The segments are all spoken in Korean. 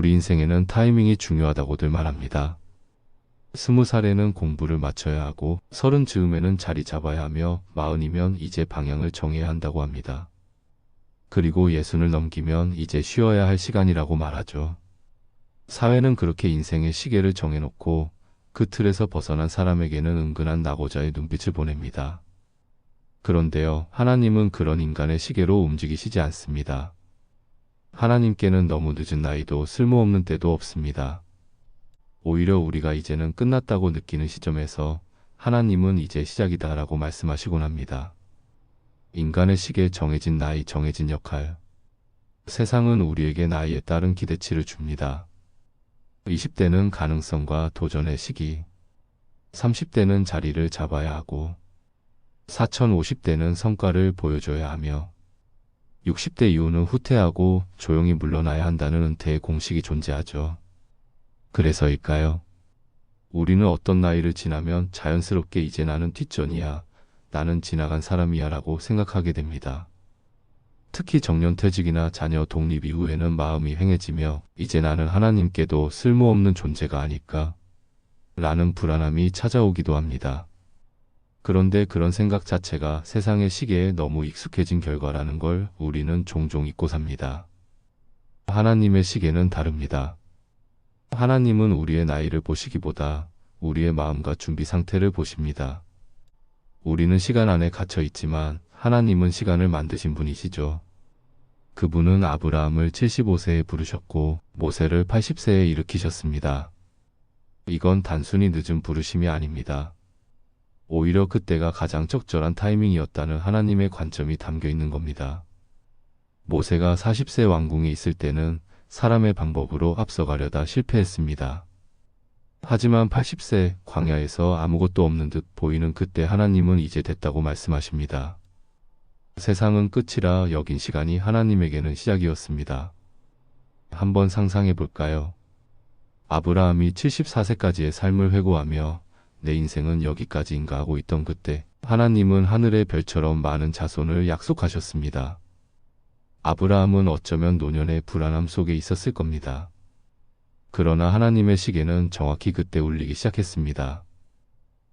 우리 인생에는 타이밍이 중요하다고들 말합니다. 스무 살에는 공부를 마쳐야 하고 서른 즈음에는 자리 잡아야 하며 마흔이면 이제 방향을 정해야 한다고 합니다. 그리고 예순을 넘기면 이제 쉬어야 할 시간이라고 말하죠. 사회는 그렇게 인생의 시계를 정해놓고 그 틀에서 벗어난 사람에게는 은근한 낙오자의 눈빛을 보냅니다. 그런데요, 하나님은 그런 인간의 시계로 움직이시지 않습니다. 하나님께는 너무 늦은 나이도 쓸모없는 때도 없습니다. 오히려 우리가 이제는 끝났다고 느끼는 시점에서 하나님은 이제 시작이다 라고 말씀하시곤 합니다. 인간의 시계에 정해진 나이, 정해진 역할. 세상은 우리에게 나이에 따른 기대치를 줍니다. 20대는 가능성과 도전의 시기. 30대는 자리를 잡아야 하고 4050대는 성과를 보여줘야 하며 60대 이후는 후퇴하고 조용히 물러나야 한다는 은퇴의 공식이 존재하죠. 그래서일까요? 우리는 어떤 나이를 지나면 자연스럽게 이제 나는 뒷전이야, 나는 지나간 사람이야 라고 생각하게 됩니다. 특히 정년퇴직이나 자녀 독립 이후에는 마음이 횡해지며 이제 나는 하나님께도 쓸모없는 존재가 아닐까 라는 불안함이 찾아오기도 합니다. 그런데 그런 생각 자체가 세상의 시계에 너무 익숙해진 결과라는 걸 우리는 종종 잊고 삽니다. 하나님의 시계는 다릅니다. 하나님은 우리의 나이를 보시기보다 우리의 마음과 준비 상태를 보십니다. 우리는 시간 안에 갇혀 있지만 하나님은 시간을 만드신 분이시죠. 그분은 아브라함을 75세에 부르셨고 모세를 80세에 일으키셨습니다. 이건 단순히 늦은 부르심이 아닙니다. 오히려 그때가 가장 적절한 타이밍이었다는 하나님의 관점이 담겨 있는 겁니다. 모세가 40세 왕궁에 있을 때는 사람의 방법으로 앞서가려다 실패했습니다. 하지만 80세 광야에서 아무것도 없는 듯 보이는 그때 하나님은 이제 됐다고 말씀하십니다. 세상은 끝이라 여긴 시간이 하나님에게는 시작이었습니다. 한번 상상해 볼까요? 아브라함이 74세까지의 삶을 회고하며 내 인생은 여기까지인가 하고 있던 그때 하나님은 하늘의 별처럼 많은 자손을 약속하셨습니다. 아브라함은 어쩌면 노년의 불안함 속에 있었을 겁니다. 그러나 하나님의 시계는 정확히 그때 울리기 시작했습니다.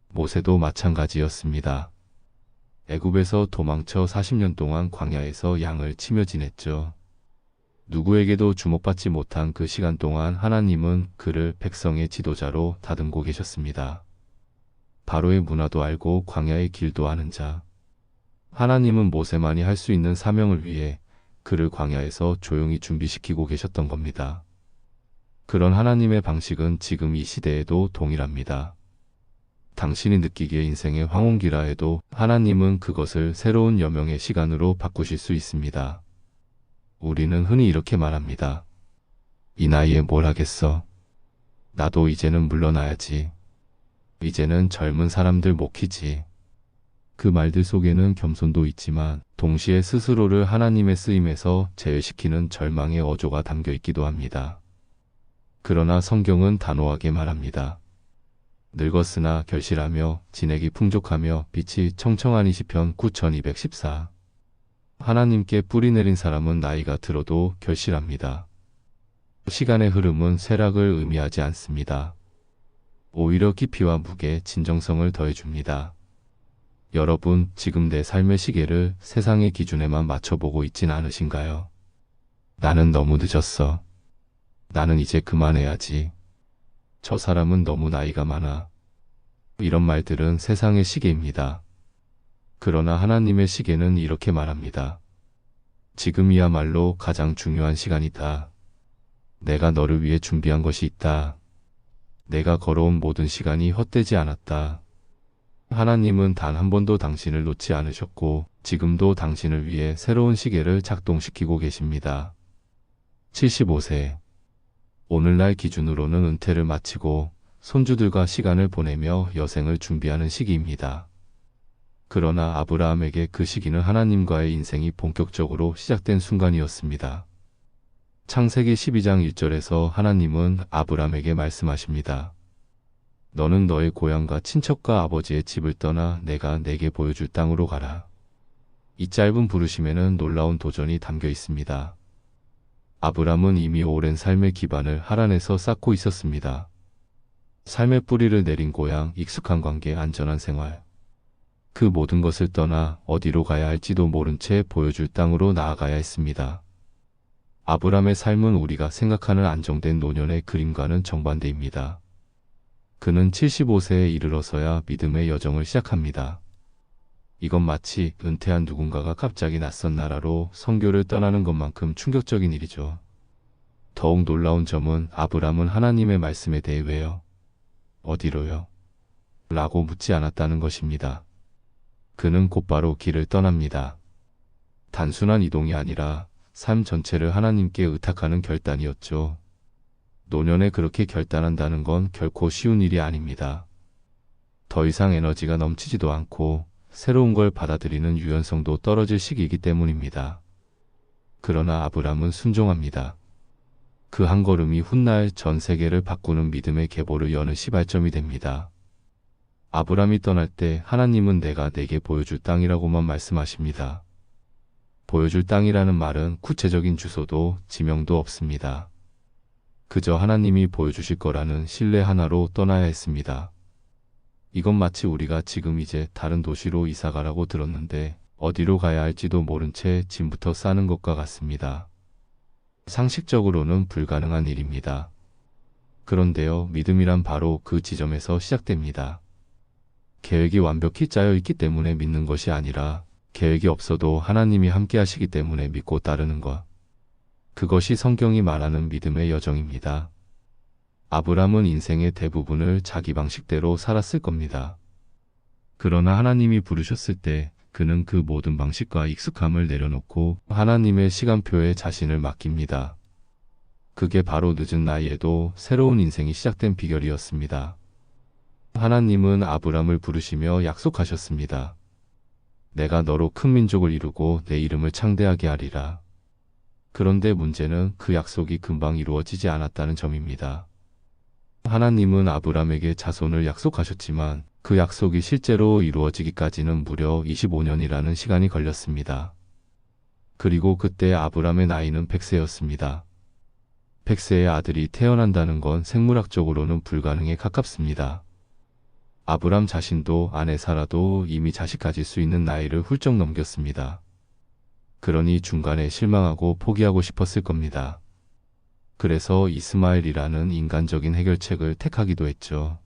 모세도 마찬가지였습니다. 애굽에서 도망쳐 40년 동안 광야에서 양을 치며 지냈죠. 누구에게도 주목받지 못한 그 시간 동안 하나님은 그를 백성의 지도자로 다듬고 계셨습니다. 바로의 문화도 알고 광야의 길도 아는 자. 하나님은 모세만이 할 수 있는 사명을 위해 그를 광야에서 조용히 준비시키고 계셨던 겁니다. 그런 하나님의 방식은 지금 이 시대에도 동일합니다. 당신이 느끼기에 인생의 황혼기라 해도 하나님은 그것을 새로운 여명의 시간으로 바꾸실 수 있습니다. 우리는 흔히 이렇게 말합니다. 이 나이에 뭘 하겠어? 나도 이제는 물러나야지. 이제는 젊은 사람들 못 키지. 그 말들 속에는 겸손도 있지만 동시에 스스로를 하나님의 쓰임에서 제외시키는 절망의 어조가 담겨 있기도 합니다. 그러나 성경은 단호하게 말합니다. 늙었으나 결실하며 진액이 풍족하며 빛이 청청하니 시편 9214 하나님께 뿌리 내린 사람은 나이가 들어도 결실합니다. 시간의 흐름은 쇠락을 의미하지 않습니다. 오히려 깊이와 무게, 진정성을 더해줍니다. 여러분, 지금 내 삶의 시계를 세상의 기준에만 맞춰보고 있진 않으신가요? 나는 너무 늦었어. 나는 이제 그만해야지. 저 사람은 너무 나이가 많아. 이런 말들은 세상의 시계입니다. 그러나 하나님의 시계는 이렇게 말합니다. 지금이야말로 가장 중요한 시간이다. 내가 너를 위해 준비한 것이 있다. 내가 걸어온 모든 시간이 헛되지 않았다. 하나님은 단 한 번도 당신을 놓지 않으셨고 지금도 당신을 위해 새로운 시계를 작동시키고 계십니다. 75세 오늘날 기준으로는 은퇴를 마치고 손주들과 시간을 보내며 여생을 준비하는 시기입니다. 그러나 아브라함에게 그 시기는 하나님과의 인생이 본격적으로 시작된 순간이었습니다. 창세기 12장 1절에서 하나님은 아브라함에게 말씀하십니다. 너는 너의 고향과 친척과 아버지의 집을 떠나 내가 내게 보여줄 땅으로 가라. 이 짧은 부르심에는 놀라운 도전이 담겨 있습니다. 아브람은 이미 오랜 삶의 기반을 하란에서 쌓고 있었습니다. 삶의 뿌리를 내린 고향, 익숙한 관계, 안전한 생활. 그 모든 것을 떠나 어디로 가야 할지도 모른 채 보여줄 땅으로 나아가야 했습니다. 아브람의 삶은 우리가 생각하는 안정된 노년의 그림과는 정반대입니다. 그는 75세에 이르러서야 믿음의 여정을 시작합니다. 이건 마치 은퇴한 누군가가 갑자기 낯선 나라로 선교를 떠나는 것만큼 충격적인 일이죠. 더욱 놀라운 점은 아브람은 하나님의 말씀에 대해 왜요? 어디로요? 라고 묻지 않았다는 것입니다. 그는 곧바로 길을 떠납니다. 단순한 이동이 아니라 삶 전체를 하나님께 의탁하는 결단이었죠. 노년에 그렇게 결단한다는 건 결코 쉬운 일이 아닙니다. 더 이상 에너지가 넘치지도 않고 새로운 걸 받아들이는 유연성도 떨어질 시기이기 때문입니다. 그러나 아브람은 순종합니다. 그 한 걸음이 훗날 전 세계를 바꾸는 믿음의 계보를 여는 시발점이 됩니다. 아브람이 떠날 때 하나님은 내가 내게 보여줄 땅이라고만 말씀하십니다. 보여줄 땅이라는 말은 구체적인 주소도 지명도 없습니다. 그저 하나님이 보여주실 거라는 신뢰 하나로 떠나야 했습니다. 이건 마치 우리가 지금 이제 다른 도시로 이사가라고 들었는데 어디로 가야 할지도 모른 채 짐부터 싸는 것과 같습니다. 상식적으로는 불가능한 일입니다. 그런데요, 믿음이란 바로 그 지점에서 시작됩니다. 계획이 완벽히 짜여 있기 때문에 믿는 것이 아니라 계획이 없어도 하나님이 함께 하시기 때문에 믿고 따르는 것. 그것이 성경이 말하는 믿음의 여정입니다. 아브람은 인생의 대부분을 자기 방식대로 살았을 겁니다. 그러나 하나님이 부르셨을 때 그는 그 모든 방식과 익숙함을 내려놓고 하나님의 시간표에 자신을 맡깁니다. 그게 바로 늦은 나이에도 새로운 인생이 시작된 비결이었습니다. 하나님은 아브람을 부르시며 약속하셨습니다. 내가 너로 큰 민족을 이루고 내 이름을 창대하게 하리라. 그런데 문제는 그 약속이 금방 이루어지지 않았다는 점입니다. 하나님은 아브람에게 자손을 약속하셨지만 그 약속이 실제로 이루어지기까지는 무려 25년이라는 시간이 걸렸습니다. 그리고 그때 아브람의 나이는 100세였습니다. 100세의 아들이 태어난다는 건 생물학적으로는 불가능에 가깝습니다. 아브람 자신도 아내 사라도 이미 자식 가질 수 있는 나이를 훌쩍 넘겼습니다. 그러니 중간에 실망하고 포기하고 싶었을 겁니다. 그래서 이스마엘이라는 인간적인 해결책을 택하기도 했죠.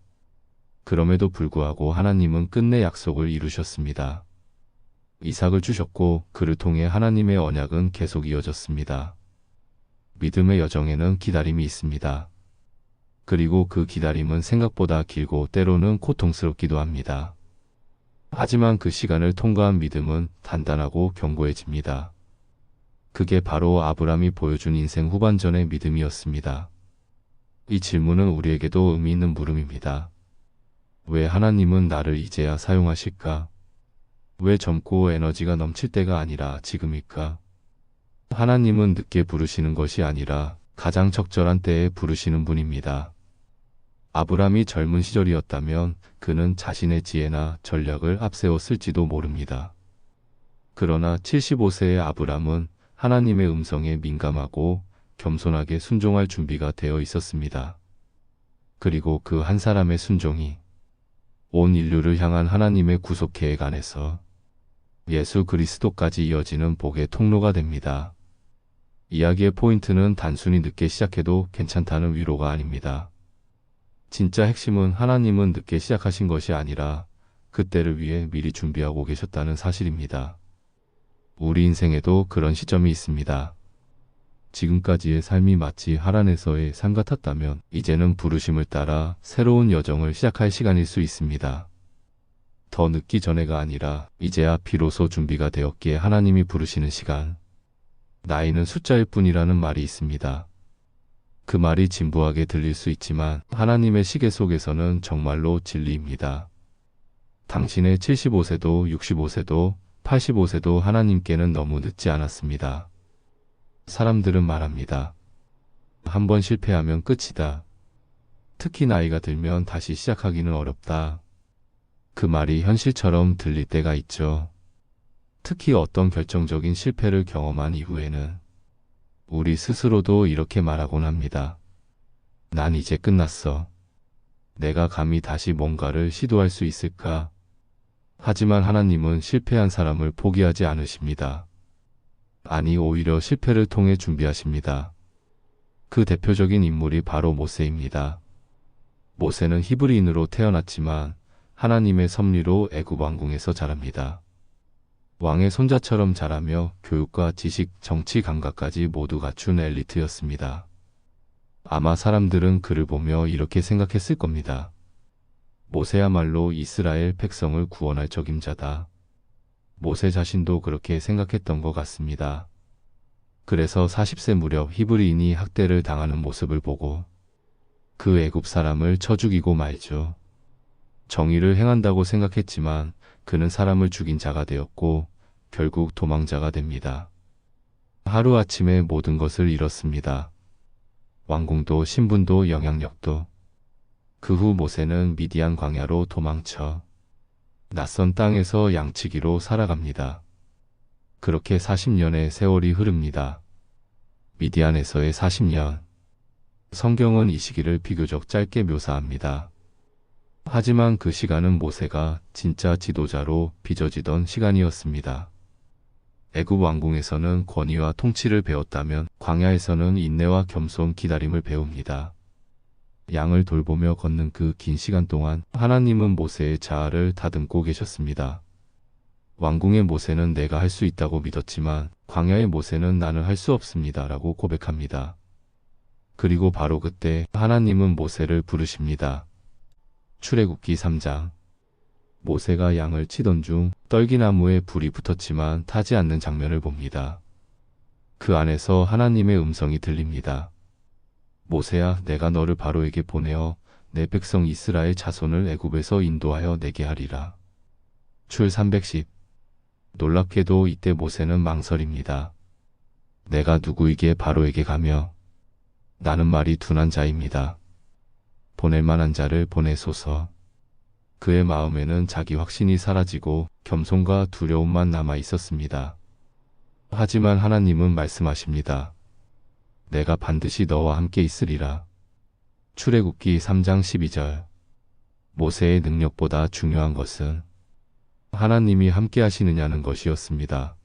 그럼에도 불구하고 하나님은 끝내 약속을 이루셨습니다. 이삭을 주셨고 그를 통해 하나님의 언약은 계속 이어졌습니다. 믿음의 여정에는 기다림이 있습니다. 그리고 그 기다림은 생각보다 길고 때로는 고통스럽기도 합니다. 하지만 그 시간을 통과한 믿음은 단단하고 견고해집니다. 그게 바로 아브람이 보여준 인생 후반전의 믿음이었습니다. 이 질문은 우리에게도 의미 있는 물음입니다. 왜 하나님은 나를 이제야 사용하실까? 왜 젊고 에너지가 넘칠 때가 아니라 지금일까? 하나님은 늦게 부르시는 것이 아니라 가장 적절한 때에 부르시는 분입니다. 아브람이 젊은 시절이었다면 그는 자신의 지혜나 전략을 앞세웠을지도 모릅니다. 그러나 75세의 아브람은 하나님의 음성에 민감하고 겸손하게 순종할 준비가 되어 있었습니다. 그리고 그 한 사람의 순종이 온 인류를 향한 하나님의 구속 계획 안에서 예수 그리스도까지 이어지는 복의 통로가 됩니다. 이야기의 포인트는 단순히 늦게 시작해도 괜찮다는 위로가 아닙니다. 진짜 핵심은 하나님은 늦게 시작하신 것이 아니라 그때를 위해 미리 준비하고 계셨다는 사실입니다. 우리 인생에도 그런 시점이 있습니다. 지금까지의 삶이 마치 하란에서의 산 같았다면 이제는 부르심을 따라 새로운 여정을 시작할 시간일 수 있습니다. 더 늦기 전에가 아니라 이제야 비로소 준비가 되었기에 하나님이 부르시는 시간. 나이는 숫자일 뿐이라는 말이 있습니다. 그 말이 진부하게 들릴 수 있지만 하나님의 시계 속에서는 정말로 진리입니다. 당신의 75세도 65세도 85세도 하나님께는 너무 늦지 않았습니다. 사람들은 말합니다. 한 번 실패하면 끝이다. 특히 나이가 들면 다시 시작하기는 어렵다. 그 말이 현실처럼 들릴 때가 있죠. 특히 어떤 결정적인 실패를 경험한 이후에는 우리 스스로도 이렇게 말하곤 합니다. 난 이제 끝났어. 내가 감히 다시 뭔가를 시도할 수 있을까? 하지만 하나님은 실패한 사람을 포기하지 않으십니다. 아니, 오히려 실패를 통해 준비하십니다. 그 대표적인 인물이 바로 모세입니다. 모세는 히브리인으로 태어났지만 하나님의 섭리로 애굽 왕궁에서 자랍니다. 왕의 손자처럼 자라며 교육과 지식, 정치 감각까지 모두 갖춘 엘리트였습니다. 아마 사람들은 그를 보며 이렇게 생각했을 겁니다. 모세야말로 이스라엘 백성을 구원할 적임자다. 모세 자신도 그렇게 생각했던 것 같습니다. 그래서 40세 무렵 히브리인이 학대를 당하는 모습을 보고 그 애굽 사람을 쳐 죽이고 말죠. 정의를 행한다고 생각했지만 그는 사람을 죽인 자가 되었고 결국 도망자가 됩니다. 하루아침에 모든 것을 잃었습니다. 왕궁도 신분도 영향력도. 그 후 모세는 미디안 광야로 도망쳐 낯선 땅에서 양치기로 살아갑니다. 그렇게 40년의 세월이 흐릅니다. 미디안에서의 40년. 성경은 이 시기를 비교적 짧게 묘사합니다. 하지만 그 시간은 모세가 진짜 지도자로 빚어지던 시간이었습니다. 애굽 왕궁에서는 권위와 통치를 배웠다면 광야에서는 인내와 겸손 기다림을 배웁니다. 양을 돌보며 걷는 그 긴 시간 동안 하나님은 모세의 자아를 다듬고 계셨습니다. 왕궁의 모세는 내가 할 수 있다고 믿었지만 광야의 모세는 나는 할 수 없습니다. 라고 고백합니다. 그리고 바로 그때 하나님은 모세를 부르십니다. 출애굽기 3장 모세가 양을 치던 중 떨기나무에 불이 붙었지만 타지 않는 장면을 봅니다. 그 안에서 하나님의 음성이 들립니다. 모세야 내가 너를 바로에게 보내어 내 백성 이스라엘 자손을 애굽에서 인도하여 내게 하리라. 출 310 놀랍게도 이때 모세는 망설입니다. 내가 누구에게 바로에게 가며 나는 말이 둔한 자입니다. 보낼 만한 자를 보내소서. 그의 마음에는 자기 확신이 사라지고 겸손과 두려움만 남아 있었습니다. 하지만 하나님은 말씀하십니다. 내가 반드시 너와 함께 있으리라. 출애굽기 3장 12절 모세의 능력보다 중요한 것은 하나님이 함께 하시느냐는 것이었습니다.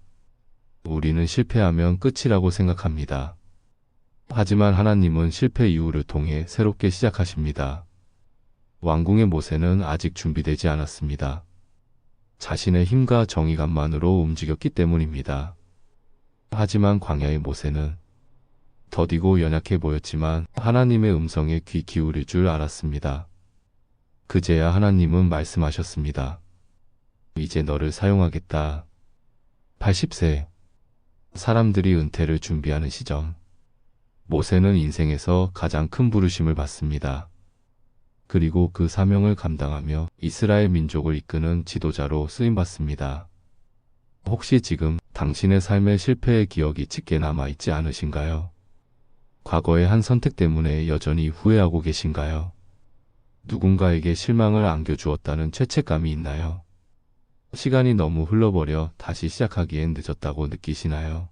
우리는 실패하면 끝이라고 생각합니다. 하지만 하나님은 실패 이후를 통해 새롭게 시작하십니다. 왕궁의 모세는 아직 준비되지 않았습니다. 자신의 힘과 정의감만으로 움직였기 때문입니다. 하지만 광야의 모세는 더디고 연약해 보였지만 하나님의 음성에 귀 기울일 줄 알았습니다. 그제야 하나님은 말씀하셨습니다. 이제 너를 사용하겠다. 80세. 사람들이 은퇴를 준비하는 시점. 모세는 인생에서 가장 큰 부르심을 받습니다. 그리고 그 사명을 감당하며 이스라엘 민족을 이끄는 지도자로 쓰임받습니다. 혹시 지금 당신의 삶의 실패의 기억이 짙게 남아있지 않으신가요? 과거의 한 선택 때문에 여전히 후회하고 계신가요? 누군가에게 실망을 안겨주었다는 죄책감이 있나요? 시간이 너무 흘러버려 다시 시작하기엔 늦었다고 느끼시나요?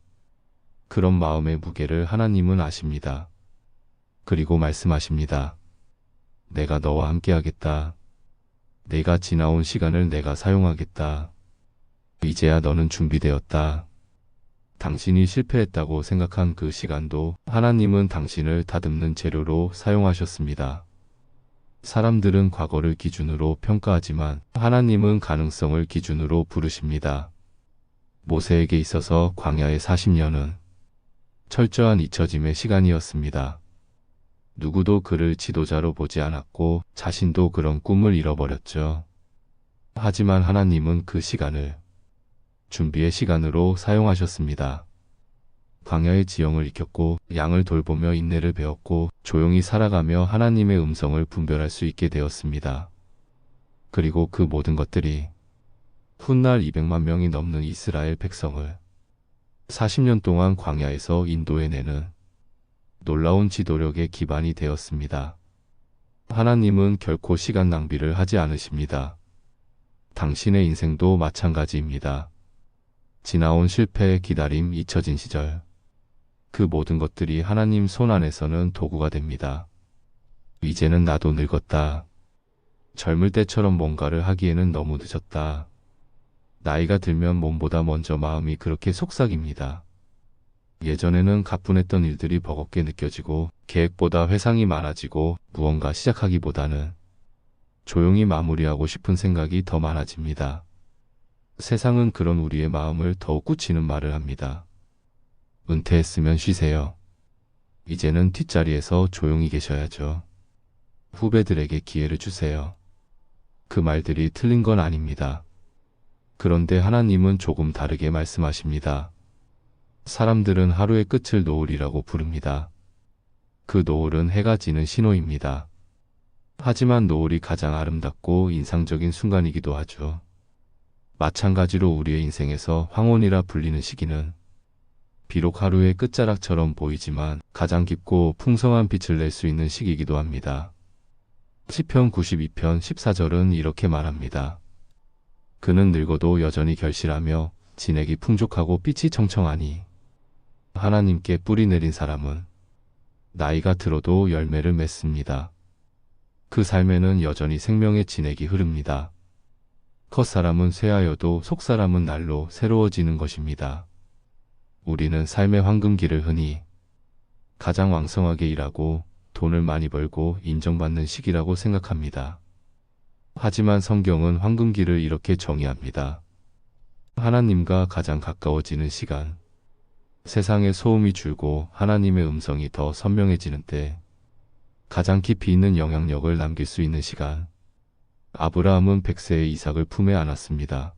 그런 마음의 무게를 하나님은 아십니다. 그리고 말씀하십니다. 내가 너와 함께 하겠다. 내가 지나온 시간을 내가 사용하겠다. 이제야 너는 준비되었다. 당신이 실패했다고 생각한 그 시간도 하나님은 당신을 다듬는 재료로 사용하셨습니다. 사람들은 과거를 기준으로 평가하지만 하나님은 가능성을 기준으로 부르십니다. 모세에게 있어서 광야의 40년은 철저한 잊혀짐의 시간이었습니다. 누구도 그를 지도자로 보지 않았고 자신도 그런 꿈을 잃어버렸죠. 하지만 하나님은 그 시간을 준비의 시간으로 사용하셨습니다. 광야의 지형을 익혔고 양을 돌보며 인내를 배웠고 조용히 살아가며 하나님의 음성을 분별할 수 있게 되었습니다. 그리고 그 모든 것들이 훗날 200만 명이 넘는 이스라엘 백성을 40년 동안 광야에서 인도해내는 놀라운 지도력의 기반이 되었습니다. 하나님은 결코 시간 낭비를 하지 않으십니다. 당신의 인생도 마찬가지입니다. 지나온 실패의 기다림 잊혀진 시절. 그 모든 것들이 하나님 손 안에서는 도구가 됩니다. 이제는 나도 늙었다. 젊을 때처럼 뭔가를 하기에는 너무 늦었다. 나이가 들면 몸보다 먼저 마음이 그렇게 속삭입니다. 예전에는 가뿐했던 일들이 버겁게 느껴지고 계획보다 회상이 많아지고 무언가 시작하기보다는 조용히 마무리하고 싶은 생각이 더 많아집니다. 세상은 그런 우리의 마음을 더욱 굳히는 말을 합니다. 은퇴했으면 쉬세요. 이제는 뒷자리에서 조용히 계셔야죠. 후배들에게 기회를 주세요. 그 말들이 틀린 건 아닙니다. 그런데 하나님은 조금 다르게 말씀하십니다. 사람들은 하루의 끝을 노을이라고 부릅니다. 그 노을은 해가 지는 신호입니다. 하지만 노을이 가장 아름답고 인상적인 순간이기도 하죠. 마찬가지로 우리의 인생에서 황혼이라 불리는 시기는 비록 하루의 끝자락처럼 보이지만 가장 깊고 풍성한 빛을 낼 수 있는 시기이기도 합니다. 시편 92편 14절은 이렇게 말합니다. 그는 늙어도 여전히 결실하며 진액이 풍족하고 빛이 청청하니 하나님께 뿌리 내린 사람은 나이가 들어도 열매를 맺습니다. 그 삶에는 여전히 생명의 진액이 흐릅니다. 겉사람은 쇠하여도 속사람은 날로 새로워지는 것입니다. 우리는 삶의 황금기를 흔히 가장 왕성하게 일하고 돈을 많이 벌고 인정받는 시기라고 생각합니다. 하지만 성경은 황금기를 이렇게 정의합니다. 하나님과 가장 가까워지는 시간, 세상의 소음이 줄고 하나님의 음성이 더 선명해지는 때, 가장 깊이 있는 영향력을 남길 수 있는 시간. 아브라함은 100세의 이삭을 품에 안았습니다.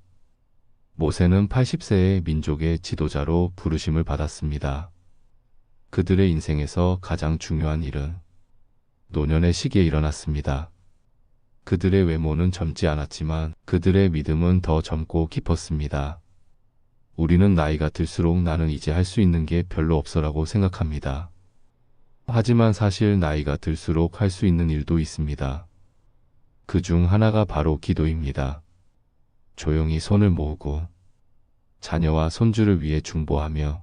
모세는 80세의 민족의 지도자로 부르심을 받았습니다. 그들의 인생에서 가장 중요한 일은 노년의 시기에 일어났습니다. 그들의 외모는 젊지 않았지만 그들의 믿음은 더 젊고 깊었습니다. 우리는 나이가 들수록 나는 이제 할 수 있는 게 별로 없어라고 생각합니다. 하지만 사실 나이가 들수록 할 수 있는 일도 있습니다. 그 중 하나가 바로 기도입니다. 조용히 손을 모으고 자녀와 손주를 위해 중보하며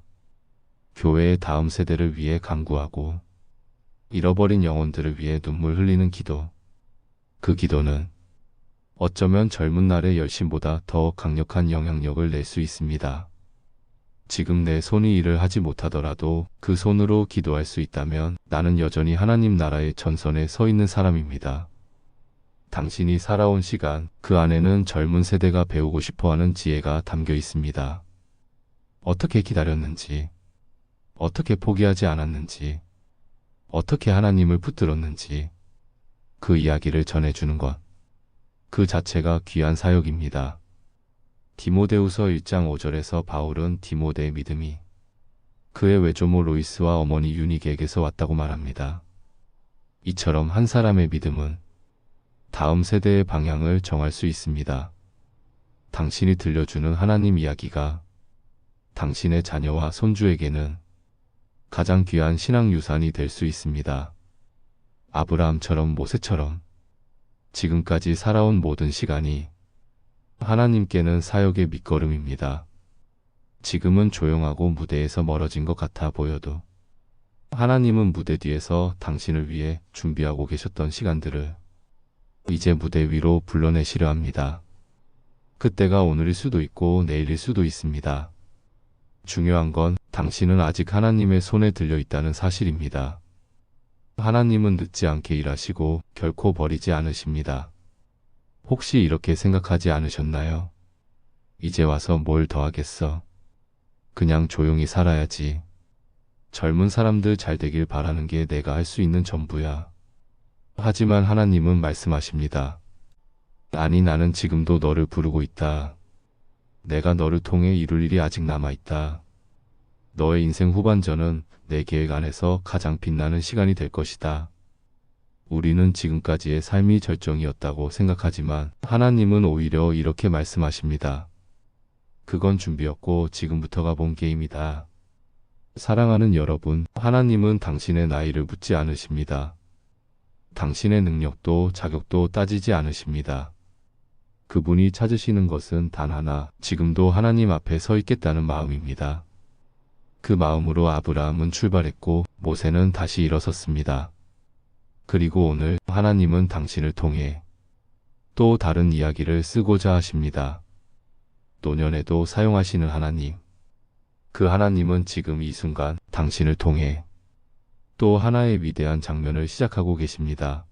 교회의 다음 세대를 위해 강구하고 잃어버린 영혼들을 위해 눈물 흘리는 기도. 그 기도는 어쩌면 젊은 날의 열심보다 더 강력한 영향력을 낼 수 있습니다. 지금 내 손이 일을 하지 못하더라도 그 손으로 기도할 수 있다면 나는 여전히 하나님 나라의 전선에 서 있는 사람입니다. 당신이 살아온 시간, 그 안에는 젊은 세대가 배우고 싶어 하는 지혜가 담겨 있습니다. 어떻게 기다렸는지, 어떻게 포기하지 않았는지, 어떻게 하나님을 붙들었는지, 그 이야기를 전해주는 것. 그 자체가 귀한 사역입니다. 디모데우서 1장 5절에서 바울은 디모데의 믿음이 그의 외조모 로이스와 어머니 유니게에게서 왔다고 말합니다. 이처럼 한 사람의 믿음은 다음 세대의 방향을 정할 수 있습니다. 당신이 들려주는 하나님 이야기가 당신의 자녀와 손주에게는 가장 귀한 신앙 유산이 될 수 있습니다. 아브라함처럼 모세처럼 지금까지 살아온 모든 시간이 하나님께는 사역의 밑거름입니다. 지금은 조용하고 무대에서 멀어진 것 같아 보여도 하나님은 무대 뒤에서 당신을 위해 준비하고 계셨던 시간들을 이제 무대 위로 불러내시려 합니다. 그때가 오늘일 수도 있고 내일일 수도 있습니다. 중요한 건 당신은 아직 하나님의 손에 들려 있다는 사실입니다. 하나님은 늦지 않게 일하시고 결코 버리지 않으십니다. 혹시 이렇게 생각하지 않으셨나요? 이제 와서 뭘 더 하겠어? 그냥 조용히 살아야지. 젊은 사람들 잘 되길 바라는 게 내가 할 수 있는 전부야. 하지만 하나님은 말씀하십니다. 아니 나는 지금도 너를 부르고 있다. 내가 너를 통해 이룰 일이 아직 남아있다. 너의 인생 후반전은 내 계획 안에서 가장 빛나는 시간이 될 것이다. 우리는 지금까지의 삶이 절정이었다고 생각하지만 하나님은 오히려 이렇게 말씀하십니다. 그건 준비였고 지금부터가 본 게임이다. 사랑하는 여러분, 하나님은 당신의 나이를 묻지 않으십니다. 당신의 능력도 자격도 따지지 않으십니다. 그분이 찾으시는 것은 단 하나, 지금도 하나님 앞에 서 있겠다는 마음입니다. 그 마음으로 아브라함은 출발했고 모세는 다시 일어섰습니다. 그리고 오늘 하나님은 당신을 통해 또 다른 이야기를 쓰고자 하십니다. 노년에도 사용하시는 하나님. 그 하나님은 지금 이 순간 당신을 통해 또 하나의 위대한 장면을 시작하고 계십니다.